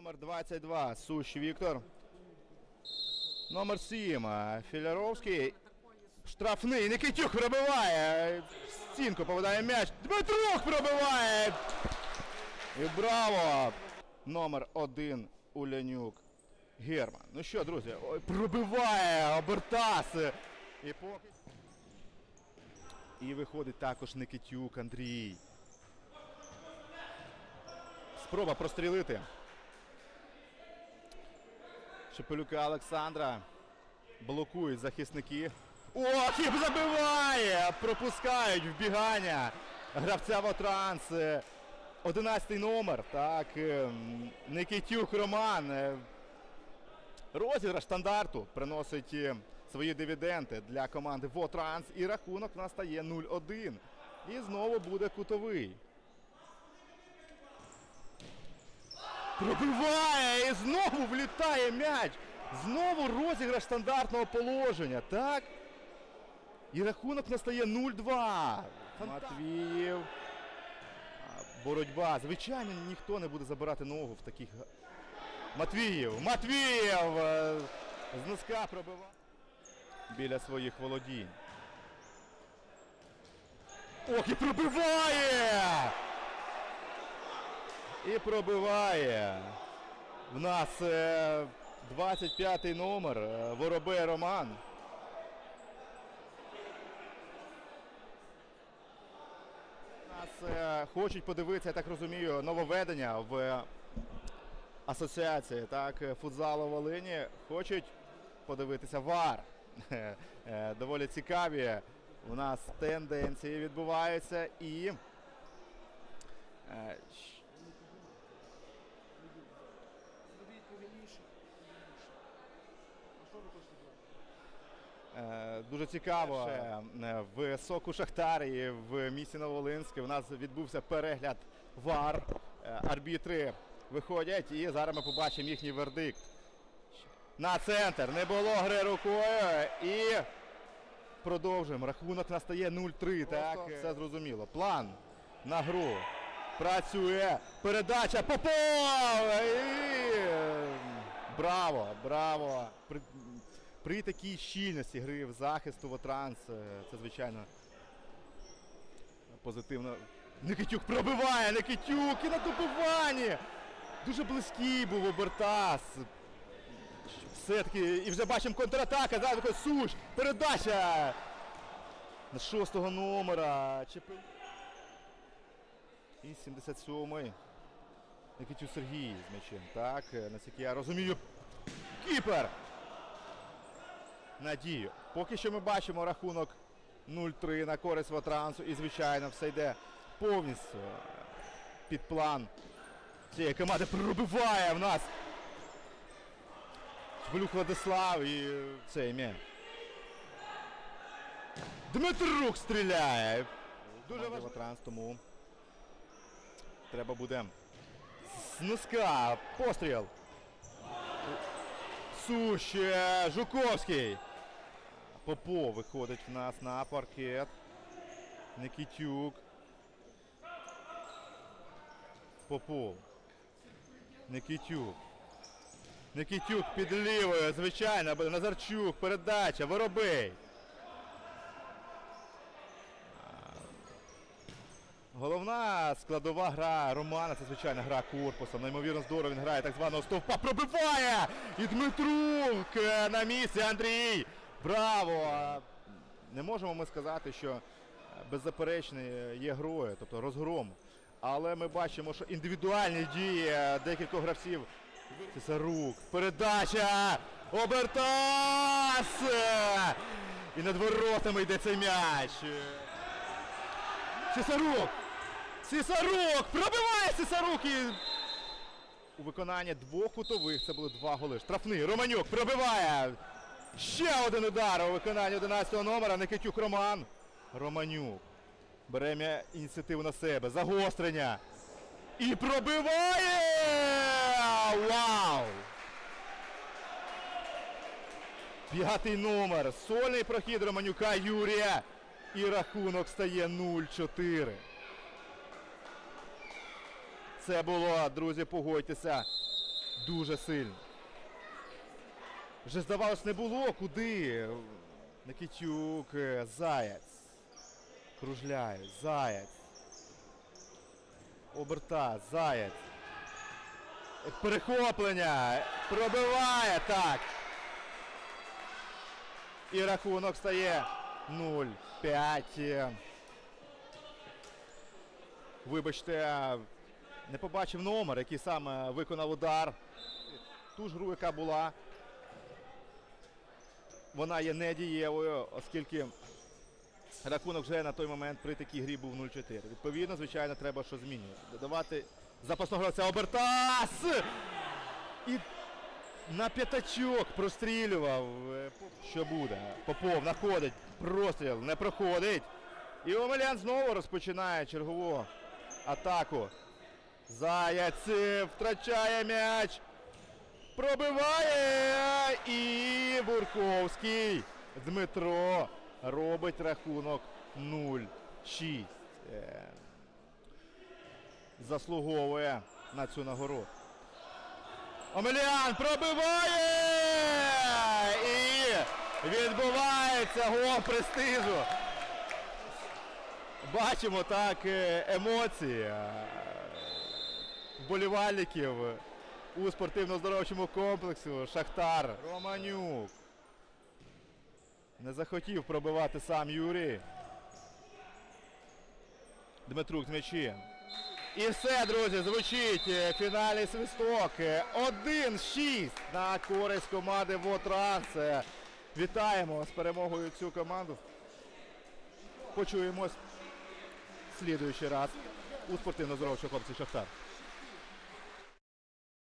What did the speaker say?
22. Сущ Віктор. Номер 7. Філяровський. Штрафний. Никитюк пробиває. В Стінку попадає м'яч. Дмитрук пробиває. І браво! Номер 1. Улянюк. Герман. Ну що, друзі, ой, пробиває Обертас. І поки. І виходить також Никитюк Андрій. Спроба прострілити. Шепелюка Олександра. Блокують захисники. Ох, і забиває! Пропускають вбігання. Гравця Вотранс. 11 номер. Так. ем, Никитюк Роман. е, Розіграш стандарту приносить е, свої дивіденди для команди Вотранс. І рахунок в нас стає 0-1. І знову буде кутовий. Пробиває і знову влітає м'яч. Знову розіграш стандартного положення. Так. І рахунок в нас стає 0-2. Матвіїв. Боротьба. Звичайно, ніхто не буде забирати ногу в таких. Матвіїв! Матвіїв! е, З носка пробиває. Біля своїх володінь. Ох, і пробиває! І пробиває. В нас е, 25-й номер. е, Воробей Роман. Нас е, хочуть подивитися, я так розумію, нововведення в е, асоціації так, е, футзалу Волині. Хочуть подивитися ВАР. Е, е, Доволі цікаві у нас тенденції відбуваються і. Дуже цікаво. Е, В соку Шахтарі в місті Новолинське у нас відбувся перегляд ВАР. Е, Арбітри виходять і зараз ми побачимо їхній вердикт. На центр. Не було гри рукою. І продовжуємо. Рахунок настає 0-3. Так, все зрозуміло. План на гру. Працює. Передача. Попов! І... е, Браво! Браво! При, такій щільності гри в захисту Вотранс, е, це звичайно позитивно. Никитюк пробиває! Никитюк і на добиванні! Дуже близький був Обертас. Все-таки, і вже бачимо контратака, зараз суш, передача на шостого номера. І 77-й. Никитюк Сергій з м'ячем. Так, е, наскільки я розумію. Кіпер! Надію. Поки що ми бачимо рахунок 0-3 на користь Вотрансу. І, звичайно, все йде повністю е, під план цієї команди. Пробиває в нас. Шпилюк Владислав і е, це ім'я. Дмитрук стріляє. Дуже важливо транс, тому треба буде з носка. Постріл. Сущ, е, Жуковський. Попов виходить в нас на паркет. Никитюк. Попов. Никитюк. Никитюк під лівою, звичайно, Назарчук, передача, Воробей. Головна складова гра Романа, це звичайно гра корпусом. Неймовірно здорово він грає так званого стовпа. Пробиває! І Дмитрук е, на місці Андрій. Браво! Не можемо ми сказати, що е, є грою, тобто розгром. Але ми бачимо, що індивідуальні дії декількох гравців. Цесарук. Передача! Обертас! І над воротами йде цей м'яч. Цесарук! Цесарук! Пробиває Цесарук! І... У виконанні двох кутових це були два голи. Штрафний. Романюк пробиває. Ще один удар у виконанні 11-го номера. Никитюк Роман. Романюк. Бере ініціативу на себе. Загострення. І пробиває! Вау! П'ятий номер. Сольний прохід Романюка Юрія. І рахунок стає 0-4. Це було, друзі, погодьтеся. дуже сильно. Вже здавалось не було куди. Никитюк, е, Заяць. Кружляє, Заяць. Оберта, Заяць. Перехоплення. Пробиває так. І рахунок стає 0-5. Вибачте, не побачив номер, який саме виконав удар. Ту ж гру, яка була. Вона є недієвою, оскільки рахунок вже на той момент при такій грі був 0-4. Відповідно, звичайно, треба що змінювати. Додавати запасного гравця Обертас! І на п'ятачок прострілював. Е, Що буде? Попов находить. Простріл не проходить. І Омелян знову розпочинає чергову атаку. Заяць втрачає м'яч. Пробиває і Бурковський Дмитро робить рахунок 0-6. Е, Заслуговує на цю нагороду. Омелян пробиває! І відбувається гол престижу. Бачимо так е, емоції е, вболівальників у спортивно-здоровчому комплексу Шахтар Романюк. Не захотів пробивати сам Юрій. Дмитрук з м'ячем. І все, друзі, звучить е, фінальний свисток. Е, 1-6 на користь команди Вотранс. Е, Вітаємо з перемогою цю команду. Почуємось слідуючий раз у спортивно-здоровчому комплексі Шахтар.